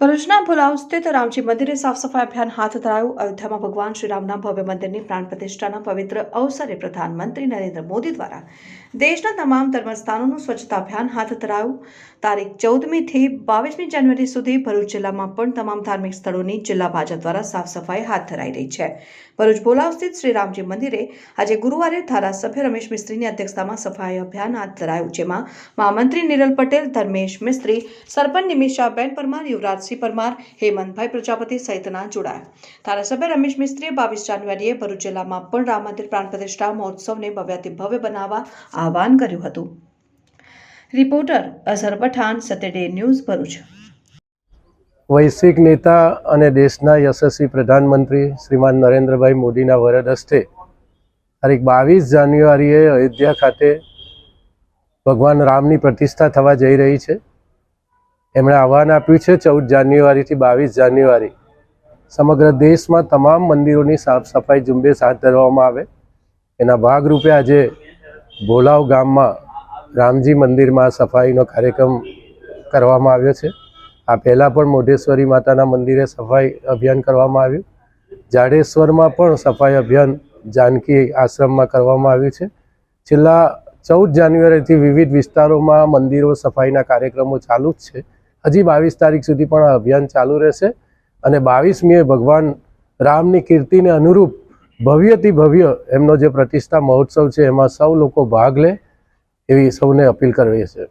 ભરૂચના ભુલાવ સ્થિત રામજી મંદિરે સાફ સફાઈ અભિયાન હાથ ધરાયું. અયોધ્યામાં ભગવાન શ્રીરામના ભવ્ય મંદિરની પ્રાણ પ્રતિષ્ઠાના પવિત્ર અવસરે પ્રધાનમંત્રી નરેન્દ્ર મોદી દ્વારા દેશના તમામ ધર્મસ્થાનોનું સ્વચ્છતા અભિયાન હાથ ધરાયું. તારીખ ચૌદમીથી બાવીસમી જાન્યુઆરી સુધી ભરૂચ જિલ્લામાં પણ તમામ ધાર્મિક સ્થળોની જિલ્લા ભાજપ દ્વારા સાફ સફાઈ હાથ ધરાઈ રહી છે. ભરૂચ ભોલાવ સ્થિત શ્રી રામજી મંદિરે આજે ગુરુવારે ધારાસભ્ય રમેશ મિસ્ત્રીની અધ્યક્ષતામાં સફાઈ અભિયાન હાથ ધરાયું, જેમાં મહામંત્રી નિરલ પટેલ, ધર્મેશ મિસ્ત્રી, સરપંચ નિમિષાબેન પરમાર યુવરાજસિંહ પરમાર, હેમંતભાઈ પ્રજાપતિ સહિતના જોડાયા. ધારાસભ્ય રમેશ મિસ્ત્રીએ બાવીસ જાન્યુઆરીએ ભરૂચ જિલ્લામાં પણ રામ મંદિર પ્રાણ પ્રતિષ્ઠા મહોત્સવને ભવ્યાતિ ભવ્ય બનાવવા આહવાન કર્યું હતું. રિપોર્ટર અઝહર પઠાણ સતેડે ન્યૂઝ ભરૂચ. વૈશ્વિક નેતા અને દેશના યશસ્વી પ્રધાનમંત્રી શ્રીમાન નરેન્દ્રભાઈ મોદીના વરદ હસ્તે તારીખ બાવીસ જાન્યુઆરીએ અયોધ્યા ખાતે ભગવાન રામની પ્રતિષ્ઠા થવા જઈ રહી છે. એમણે આહવાન આપ્યું છે ચૌદ જાન્યુઆરીથી બાવીસ જાન્યુઆરી. સમગ્ર દેશમાં તમામ મંદિરોની સાફ સફાઈ ઝુંબેશ હાથ ધરવામાં આવે. એના ભાગરૂપે આજે ભોલાવ ગામમાં રામજી મંદિરમાં સફાઈનો કાર્યક્રમ કરવામાં આવ્યો છે. આ પહેલાં પણ મોઢેશ્વરી માતાના મંદિરે સફાઈ અભિયાન કરવામાં આવ્યું. જાડેશ્વરમાં પણ સફાઈ અભિયાન જાનકી આશ્રમમાં કરવામાં આવ્યું છે. છેલ્લા ચૌદ જાન્યુઆરીથી વિવિધ વિસ્તારોમાં મંદિરો સફાઈના કાર્યક્રમો ચાલુ જ છે. હજી બાવીસ તારીખ સુધી પણ આ અભિયાન ચાલુ રહેશે અને બાવીસમીએ ભગવાન રામની કીર્તિને અનુરૂપ ભવ્યથી ભવ્ય એમનો જે પ્રતિષ્ઠા મહોત્સવ છે, એમાં સૌ લોકો ભાગ લે એવી સૌને અપીલ કરવી છે.